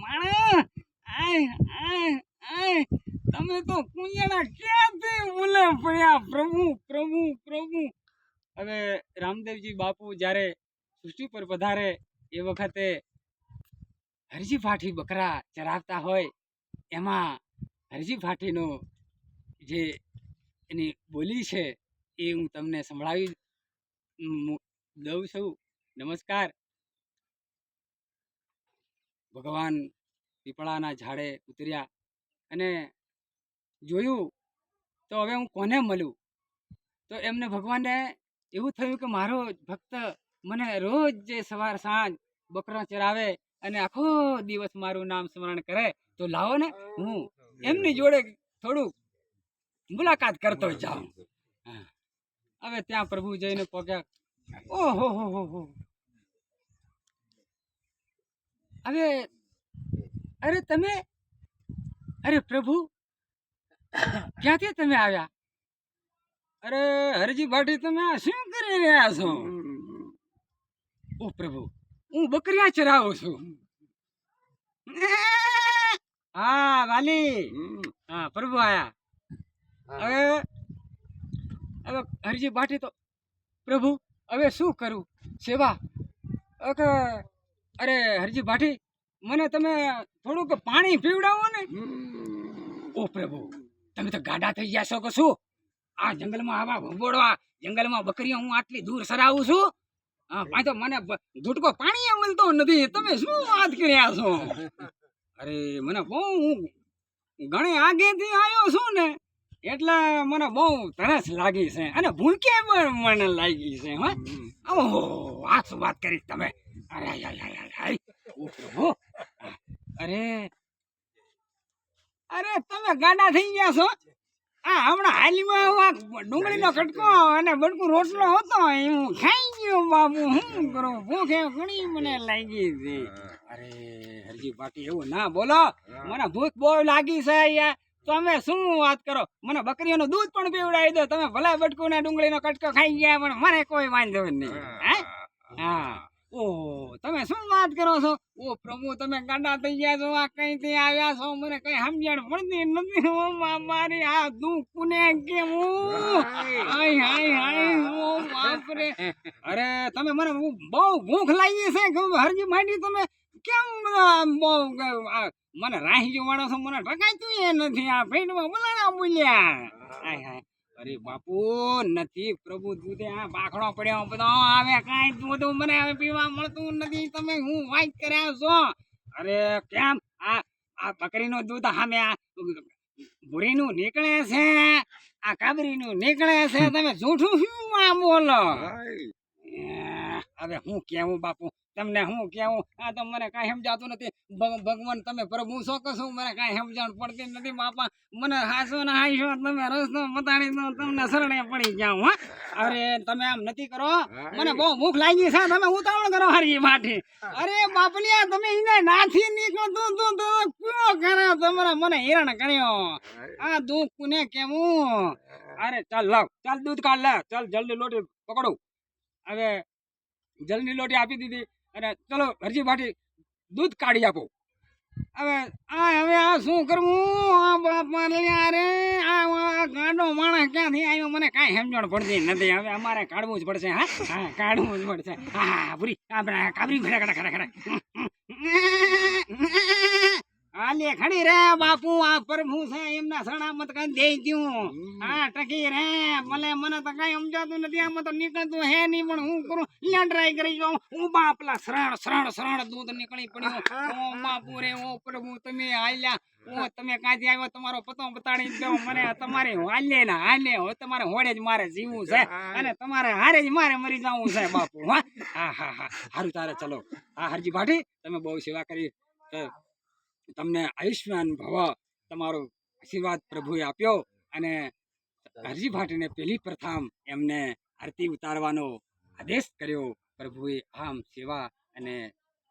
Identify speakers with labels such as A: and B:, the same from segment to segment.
A: માણા આય આય આય! તમે તો કુંજણા ક્યાંથી ભૂલે પડ્યા પ્રભુ પ્રભુ પ્રભુ! હવે રામદેવજી બાપુ જ્યારે સૃષ્ટિ પર પધારે, એ વખતે હરજી ફાઠી બકરા ચરાવતા હોય, એમાં હરજી ફાઠીનો જે એની બોલી છે, એ હું તમને સંભળાવી દઉં છું. નમસ્કાર. ભગવાન પીપળાના ઝાડે ઉતર્યા અને જોયું તો હવે હું કોને મળું? તો એમને ભગવાનને એવું થયું કે મારો ભક્ત મને રોજ સવાર સાંજ બકરા ચરાવે અને આખો દિવસ મારું નામ સ્મરણ કરે, તો લાવો ને, હું એમની જોડે થોડું મુલાકાત કરતો જાઉં. હવે ત્યાં પ્રભુ જઈને પગ્યા ઓહો, હો હો હો. હવે અરે તમે અરે પ્રભુ ક્યાંથી તમે આવ્યા? અરે હરજી બાટી તમે આ શું કરી રહ્યા છો? ઓ પ્રભુ હું બકરીયા ચરાવું છું. હા વાલી. હા પ્રભુ આયા. હવે હવે હરજી બાટી તો પ્રભુ હવે શું કરું? સેવા. અરે હરજી ભાટી મને તમે થોડુંક પાણી પીવડાવો ને. ઓ પ્રભુ તમે તો ગાડા થઈ ગયા છો કે શું? આ જંગલમાં આવા ભંભોડવા જંગલમાં બકરીઓ હું આટલી દૂર સરાવું છું? હા તો મને ધૂટકો પાણી મળતો નથી. તમે શું વાત કર્યા છો? અરે મને બહુ હું ઘણે આગેથી આવ્યો છું ને એટલે મને બહુ તરસ લાગી છે અને ભૂલકે પણ મને લાગી છે હા. ઓહો આ શું વાત કરી તમે? અરે આય, આય, આય, આય, આય. ઓ પ્રભુ અરે અરે તમે ગાડા થઈ ગયા છો? આ હમણાં હાલીમાં ડુંગળીનો કટકો અને બડકું રોટલો હતો હું ખાઈ ગયો બાબુ શું કરું ભૂખે ઘણી મને લાગી છે. અરે હરજી પાટી એવું ના બોલો. મને ભૂખ બહુ લાગી છે અહીંયા. તમે શું વાત કરો? મને બકરીઓનું દૂધ પણ પીવડાવી દો. તમે ભલા બટકું ને ડુંગળીનો કટકો ખાઈ ગયા પણ મને કોઈ વાંધો નહીં. હે. હા તમે શું વાત કરો છો? ઓ પ્રભુ, તમે ગાડા થઈ ગયા છો. આ કઈથી આવ્યા છો? મને કઈ સમજણ પડતી નથી. ઓ મારી આ દુઃખ કોને કેમ? હાય હાય હાય ઓ બાપ અરે, તમે મને બહુ- ભૂખ લાગી છે. હરજી માંડી તમે. કેમ બહુ મને રાહી જો માણો છો? મને ઢકાતું એ નથી. આ પેટમાં બલાડા બોલ્યા હાય હાય અરે બાપુ નથી. પ્રભુ દૂધે આ બાખડો પડ્યો. બધો આવે કાંઈ દૂધ મને હવે પીવા મળતું નથી. તમે હું વાત કર્યા છો? અરે કેમ? આ આ બકરીનું દૂધ સામે આ ભૂરીનું નીકળે છે? આ કાબરીનું નીકળે છે? તમે જૂઠું શું આ બોલો? હવે હું કેવું બાપુ? તમને હું કેવું? આ તો મને કાંઈ સમજાતું નથી. ભગવાન તમે પ્રભુ છો કે મને કાંઈ સમજણ પડતી નથી બાપા. મને હાસો ને હાઈશો તમે રસ્તો બતાડી દો તમને શરણે પડી જાઉં હા. અરે તમે આમ નથી કરો. મને બહુ ભૂખ લાગી છે. તમે ઉતાવળ કરો હરી માઠી અરે બાપલિયા તમે એને નાથી નીકળો તું તો કયો કરે તમારે? મને હેરાન કર્યો. આ દુઃખ કોને કેવું? અરે ચાલ લાવ. ચાલ દૂધ કાઢ લે. ચાલ જલ્દી લોટી પકડું. હવે જલની લોટી આપી દીધી અને ચલો હરજી ભાટી દૂધ કાઢી આપો. હવે આ હવે આ શું કરવું? આ બાપા રે, આ ગાંડો માણસ ક્યાંથી આવ્યો? મને કાંઈ સમજણ પડતી નથી. હવે અમારે કાઢવું જ પડશે, હા? હા, કાઢવું જ પડશે. હા પૂરી આપણે કાબરી ખરે ખરા ખરે ખડે આ લે ખડી રે બાપુ આ પ્રભુ છે એમના સણામત કઈ દે દઉં હા ટકી રે ભલે મને તો કઈ સમજાતું નથી આમાં તો નીકળતું હે નહીં પણ હું કરું? લે ટ્રાય કરી જાઉં હું બાપલા શ્રણ શ્રણ શ્રણ દૂધ નીકળી પડ્યું. ઓ બાપુ રે ઓ પ્રભુ તમે હાલ્યા. ઓ તમે કાંથી આવ્યો? તમારો પતો બતાડી દો. મને તમારે હાલે ને હાલે. હો તમારે હોડે જ મારે જીવવું છે. અને તમારે હારે જ મારે મરી જવું છે બાપુ હા. હા હા હા. સારું તારે ચલો. હા હરજી ભાટી તમે બહુ સેવા કરી. તમને આયુષ્માન ભવ તમારો આશીર્વાદ પ્રભુએ આપ્યો અને હરજી ભાટીને પહેલી પ્રથમ એમને આરતી ઉતારવાનો આદેશ કર્યો. પ્રભુએ આમ સેવા અને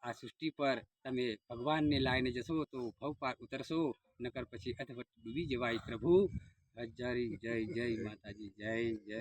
A: આ સૃષ્ટિ પર તમે ભગવાનને લાવીને જશો તો ભવ પાર ઉતરશો, નકર પછી અધવટ ડૂબી જવાય પ્રભુ. જય જય જય માતાજી, જય જય